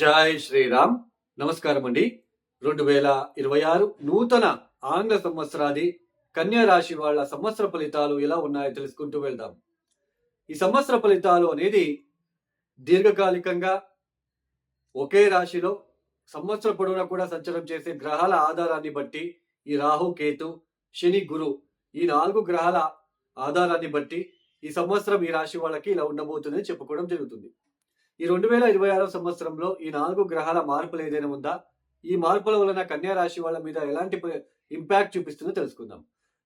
జై శ్రీరామ్. నమస్కారం అండి రెండు వేల ఇరవై ఆరు నూతన ఆంగ్ల సంవత్సరాది కన్యా రాశి వాళ్ళ సంవత్సర ఫలితాలు ఎలా ఉన్నాయో తెలుసుకుంటూ వెళ్దాం. ఈ సంవత్సర ఫలితాలు అనేది దీర్ఘకాలికంగా ఒకే రాశిలో సంవత్సర పొడవునా కూడా సంచారం చేసే గ్రహాల ఆధారాన్ని బట్టి ఈ రాహు కేతు శని గురు ఈ నాలుగు గ్రహాల ఆధారాన్ని బట్టి ఈ సంవత్సరం ఈ రాశి వాళ్ళకి ఇలా ఉండబోతుందని చెప్పుకోవడం జరుగుతుంది. ఈ రెండు వేల ఇరవై ఆరో సంవత్సరంలో ఈ నాలుగు గ్రహాల మార్పులు ఏదైనా ఉందా? ఈ మార్పుల వలన కన్యా రాశి వాళ్ళ మీద ఎలాంటి ఇంపాక్ట్ చూపిస్తుందో తెలుసుకుందాం.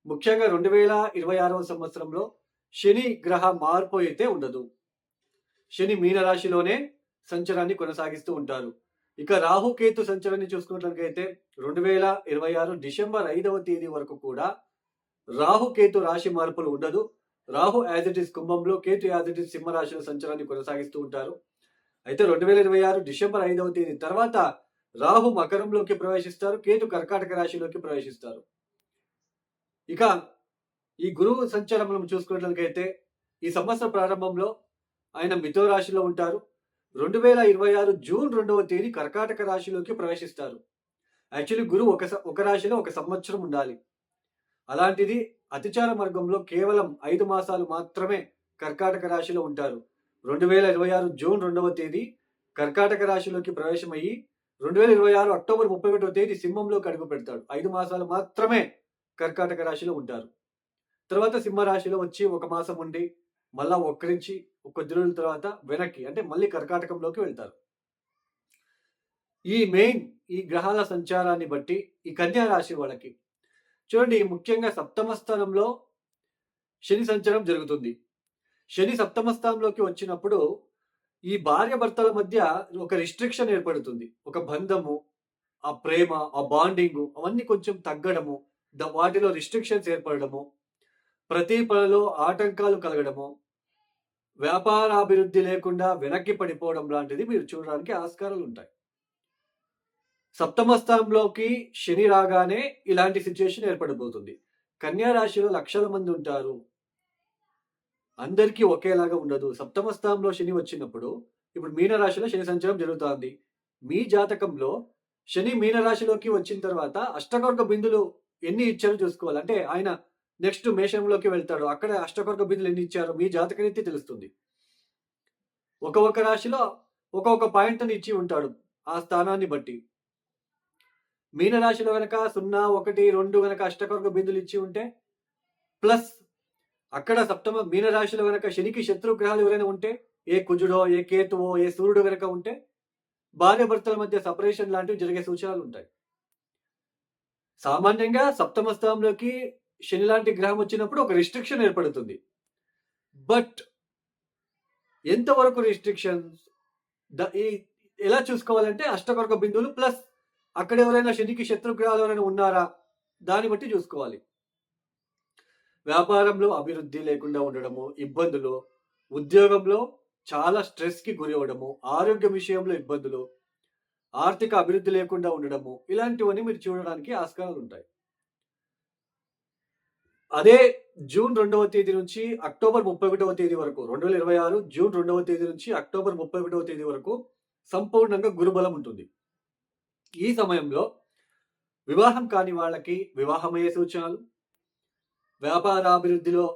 ముఖ్యంగా రెండు వేల ఇరవై ఆరవ సంవత్సరంలో శని గ్రహ మార్పు అయితే ఉండదు. శని మీన రాశిలోనే సంచారాన్ని కొనసాగిస్తూ ఉంటారు. ఇక రాహు కేతు సంచారాన్ని చూసుకున్నట్లయితే రెండు వేల ఇరవై ఆరు డిసెంబర్ ఐదవ తేదీ వరకు కూడా రాహు కేతు రాశి మార్పులు ఉండదు. రాహు యాజ్ ఇట్ కుంభంలో కేతు యాజ్ ఇట్ ఇస్ సింహ రాశిలో సంచారాన్ని కొనసాగిస్తూ ఉంటారు. అయితే రెండు వేల ఇరవై ఆరు డిసెంబర్ ఐదవ తేదీ తర్వాత రాహు మకరంలోకి ప్రవేశిస్తారు కేతు కర్కాటక రాశిలోకి ప్రవేశిస్తారు. ఇక ఈ గురువు సంచారం మనం చూసుకున్నట్లయితే ఈ సంవత్సర ప్రారంభంలో ఆయన మిథో రాశిలో ఉంటారు. రెండు వేల ఇరవై ఆరు జూన్ రెండవ తేదీ కర్కాటక రాశిలోకి ప్రవేశిస్తారు. యాక్చువల్లీ గురువు ఒక స- ఒక రాశిలో ఒక సంవత్సరం ఉండాలి. అలాంటిది అతిచార మార్గంలో కేవలం ఐదు మాసాలు మాత్రమే కర్కాటక రాశిలో ఉంటారు. రెండు వేల ఇరవై ఆరు జూన్ రెండవ తేదీ కర్కాటక రాశిలోకి ప్రవేశమయ్యి రెండు వేల ఇరవై ఆరు అక్టోబర్ ముప్పై ఒకటో తేదీ సింహంలోకి అడుగు పెడతాడు. ఐదు మాసాలు మాత్రమే కర్కాటక రాశిలో ఉంటారు. తర్వాత సింహరాశిలో వచ్చి ఒక మాసం ఉండి మళ్ళా ఒక్కరించి కొద్ది రోజుల తర్వాత వెనక్కి అంటే మళ్ళీ కర్కాటకంలోకి వెళ్తారు. ఈ మెయిన్ ఈ గ్రహాల సంచారాన్ని బట్టి ఈ కన్యా రాశి వాళ్ళకి చూడండి ముఖ్యంగా సప్తమ స్థానంలో శని సంచారం జరుగుతుంది. శని సప్తమ స్థానంలోకి వచ్చినప్పుడు ఈ భార్య భర్తల మధ్య ఒక రిస్ట్రిక్షన్ ఏర్పడుతుంది. ఒక బంధము ఆ ప్రేమ ఆ బాండింగ్ అవన్నీ కొంచెం తగ్గడము ద- వాటిలో రిస్ట్రిక్షన్స్ ఏర్పడము ప్రతి పనిలో ఆటంకాలు కలగడము వ్యాపారాభివృద్ధి లేకుండా వెనక్కి పడిపోవడం లాంటిది మీరు చూడడానికి ఆస్కారాలు ఉంటాయి. సప్తమ స్థానంలోకి శని రాగానే ఇలాంటి సిచ్యుయేషన్ ఏర్పడిపోతుంది కన్యా రాశిలో లక్షల మంది ఉంటారు. అందరికీ ఒకేలాగా ఉండదు. సప్తమ స్థానంలో శని వచ్చినప్పుడు ఇప్పుడు మీన రాశిలో శని సంచారం జరుగుతోంది. మీ జాతకంలో శని మీనరాశిలోకి వచ్చిన తర్వాత అష్టకర్గ బిందులు ఎన్ని ఇచ్చారో చూసుకోవాలి. అంటే ఆయన నెక్స్ట్ మేషంలోకి వెళ్తాడు. అక్కడ అష్టకర్గ బిందులు ఎన్ని ఇచ్చారో మీ జాతకరీతి తెలుస్తుంది. ఒక్కొక్క రాశిలో ఒక్కొక్క పాయింట్ని ఇచ్చి ఉంటాడు ఆ స్థానాన్ని బట్టి. మీన రాశిలో గనక సున్నా ఒకటి రెండు గనక అష్టకర్గ బిందులు ఇచ్చి ఉంటే ప్లస్ అక్కడ సప్తమ మీన గనక శనికి శత్రుగ్రహాలు ఎవరైనా ఉంటే ఏ కుజుడో ఏ కేతువో ఏ సూర్యుడు గనక ఉంటే భార్య భర్తల మధ్య సపరేషన్ లాంటివి జరిగే సూచనలు ఉంటాయి. సామాన్యంగా సప్తమ స్థానంలోకి శని లాంటి గ్రహం వచ్చినప్పుడు ఒక రిస్ట్రిక్షన్ ఏర్పడుతుంది. బట్ ఎంతవరకు రిస్ట్రిక్షన్స్ ఎలా చూసుకోవాలంటే అష్టకొరక బిందువులు ప్లస్ అక్కడ ఎవరైనా శనికి శత్రుగ్రహాలు ఎవరైనా ఉన్నారా? దాన్ని బట్టి చూసుకోవాలి. వ్యాపారంలో అభివృద్ధి లేకుండా ఉండడము ఇబ్బందులు ఉద్యోగంలో చాలా స్ట్రెస్కి గురి అవ్వడము ఆరోగ్య విషయంలో ఇబ్బందులు ఆర్థిక అభివృద్ధి లేకుండా ఉండడము ఇలాంటివన్నీ మీరు చూడడానికి ఆస్కారాలు ఉంటాయి. అదే జూన్ రెండవ తేదీ నుంచి అక్టోబర్ ముప్పై ఒకటవ తేదీ వరకు రెండు వేల ఇరవై ఆరు జూన్ రెండవ తేదీ నుంచి అక్టోబర్ ముప్పై ఒకటవ తేదీ వరకు సంపూర్ణంగా గురుబలం ఉంటుంది. ఈ సమయంలో వివాహం కాని వాళ్ళకి వివాహమయ్యే సూచనలు వ్యాపారాభివృద్ధిలో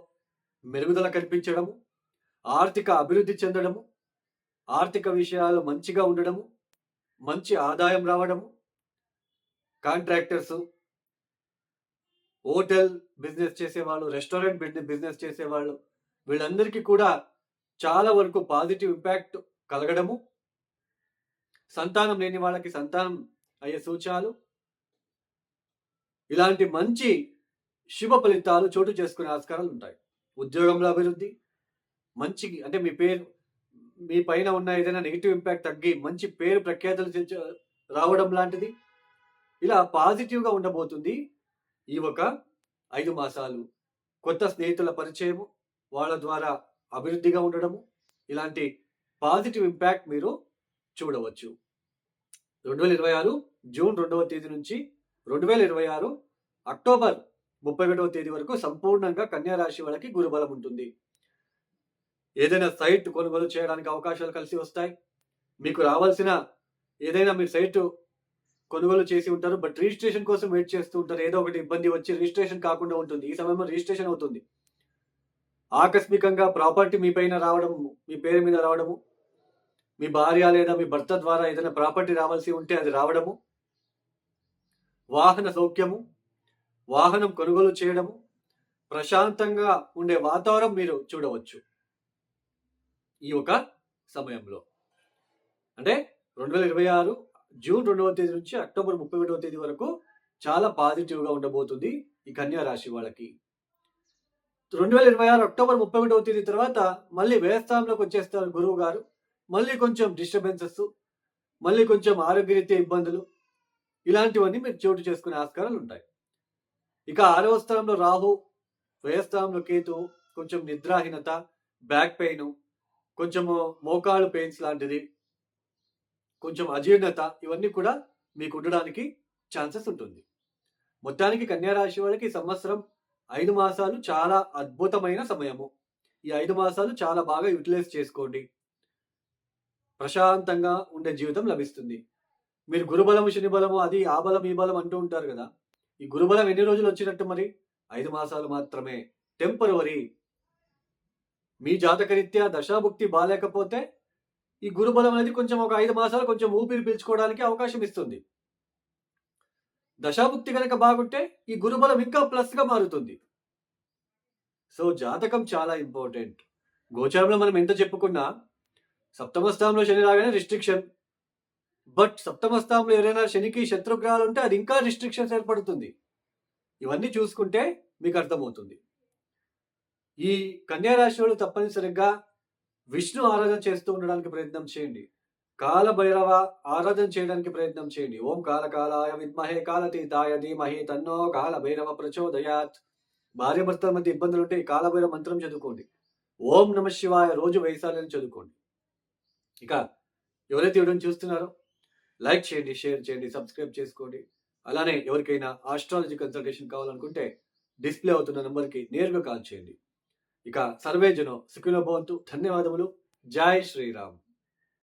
మెరుగుదల కల్పించడము ఆర్థిక అభివృద్ధి చెందడము ఆర్థిక విషయాలు మంచిగా ఉండడము మంచి ఆదాయం రావడము కాంట్రాక్టర్స్ హోటల్ బిజినెస్ చేసేవాళ్ళు రెస్టారెంట్ బిజినెస్ చేసేవాళ్ళు వీళ్ళందరికీ కూడా చాలా వరకు పాజిటివ్ ఇంపాక్ట్ కలగడము సంతానం లేని వాళ్ళకి సంతానం అయ్యే సూచనలు ఇలాంటి మంచి శుభ ఫలితాలు చోటు చేసుకునే ఆస్కారాలు ఉంటాయి. ఉద్యోగంలో అభివృద్ధి మంచి అంటే మీ పేరు మీ పైన ఉన్న ఏదైనా నెగిటివ్ ఇంపాక్ట్ తగ్గి మంచి పేరు ప్రఖ్యాతలు రావడం లాంటిది ఇలా పాజిటివ్గా ఉండబోతుంది ఈ ఒక ఐదు మాసాలు. కొత్త స్నేహితుల పరిచయము వాళ్ళ ద్వారా అభివృద్ధిగా ఉండడము ఇలాంటి పాజిటివ్ ఇంపాక్ట్ మీరు చూడవచ్చు. రెండు వేల ఇరవై ఆరు జూన్ రెండవ తేదీ నుంచి రెండు వేల ఇరవై ఆరు అక్టోబర్ ముప్పై ఒకటవ తేదీ వరకు సంపూర్ణంగా కన్యా రాశి వాళ్ళకి గురుబలం ఉంటుంది. ఏదైనా సైట్ కొనుగోలు చేయడానికి అవకాశాలు కలిసి వస్తాయి. మీకు రావాల్సిన ఏదైనా మీరు సైట్ కొనుగోలు చేసి ఉంటారు. బట్ రిజిస్ట్రేషన్ కోసం వెయిట్ చేస్తూ ఉంటారు. ఏదో ఒకటి ఇబ్బంది వచ్చి రిజిస్ట్రేషన్ కాకుండా ఉంటుంది. ఈ సమయంలో రిజిస్ట్రేషన్ అవుతుంది. ఆకస్మికంగా ప్రాపర్టీ మీ పైన రావడం మీ పేరు మీద రావడము మీ భార్య లేదా మీ భర్త ద్వారా ఏదైనా ప్రాపర్టీ రావాల్సి ఉంటే అది రావడము వాహన సౌఖ్యము వాహనం కొనుగోలు చేయడము ప్రశాంతంగా ఉండే వాతావరణం మీరు చూడవచ్చు ఈ ఒక సమయంలో. అంటే రెండు వేల ఇరవై ఆరు జూన్ రెండవ తేదీ నుంచి అక్టోబర్ ముప్పై ఒకటవ తేదీ వరకు చాలా పాజిటివ్గా ఉండబోతుంది ఈ కన్యా రాశి వాళ్ళకి. రెండు వేల ఇరవై ఆరు అక్టోబర్ ముప్పై ఒకటవ తేదీ తర్వాత మళ్ళీ వ్యవస్థానంలోకి వచ్చేస్తారు గురువు గారు. మళ్ళీ కొంచెం డిస్టర్బెన్సెస్ మళ్ళీ కొంచెం ఆరోగ్యరీత్యా ఇబ్బందులు ఇలాంటివన్నీ మీరు చోటు చేసుకునే ఆస్కారాలు ఉంటాయి. ఇక ఆరవ స్థానంలో రాహు వ్యయస్థానంలో కేతు కొంచెం నిద్రాహీనత బ్యాక్ పెయిన్ కొంచెము మోకాళ్ళు పెయిన్స్ లాంటిది కొంచెం అజీర్ణత ఇవన్నీ కూడా మీకు ఉండడానికి ఛాన్సెస్ ఉంటుంది. మొత్తానికి కన్యా రాశి వాళ్ళకి సంవత్సరం ఐదు మాసాలు చాలా అద్భుతమైన సమయము. ఈ ఐదు మాసాలు చాలా బాగా యూటిలైజ్ చేసుకోండి. ప్రశాంతంగా ఉండే జీవితం లభిస్తుంది. మీరు గురుబలము శని బలము అది ఆ బలం ఈ బలం అంటూ ఉంటారు కదా. ఈ గురుబలం ఎన్ని రోజులు వచ్చినట్టు మరి? ఐదు మాసాలు మాత్రమే. టెంపరవరీ. మీ జాతకరీత్యా దశాభుక్తి బాగాలేకపోతే ఈ గురుబలం అనేది కొంచెం ఒక ఐదు మాసాలు కొంచెం ఊపిరి పీల్చుకోవడానికి అవకాశం ఇస్తుంది. దశాభుక్తి కనుక బాగుంటే ఈ గురుబలం ఇంకా ప్లస్గా మారుతుంది. సో జాతకం చాలా ఇంపార్టెంట్. గోచారంలో మనం ఎంత చెప్పుకున్నా సప్తమ స్థానంలో శని రాగానే రిస్ట్రిక్షన్. బట్ సప్తమ స్థానంలో ఎవరైనా శనికి శత్రుగ్రహాలు ఉంటే అది ఇంకా రిస్ట్రిక్షన్స్ ఏర్పడుతుంది. ఇవన్నీ చూసుకుంటే మీకు అర్థమవుతుంది. ఈ కన్యా రాశి వాళ్ళు తప్పనిసరిగా విష్ణు ఆరాధన చేస్తూ ఉండడానికి ప్రయత్నం చేయండి. కాల భైరవ ఆరాధన చేయడానికి ప్రయత్నం చేయండి. ఓం కాల కాలాయ విద్మహే కాలతీతాయ ధీమహి తన్నో కాల భైరవ ప్రచోదయాత్. భార్య భర్తల మధ్య ఇబ్బందులు ఉంటే ఈ కాలభైరవ మంత్రం చదువుకోండి. ఓం నమ శివాయ రోజు వైశాల్యం చదువుకోండి. ఇక ఎవరైతే ఇవ్వడం చూస్తున్నారో లైక్ చేయండి షేర్ చేయండి సబ్స్క్రైబ్ చేసుకోండి. అలానే ఎవరికైనా ఆస్ట్రాలజీ కన్సల్టేషన్ కావాలనుకుంటే డిస్ప్లే అవుతున్న నెంబర్కి నేరుగా కాల్ చేయండి. ఇక సర్వేజను సుఖిలో సుఖినో భవంతు. ధన్యవాదములు. జై శ్రీరామ్.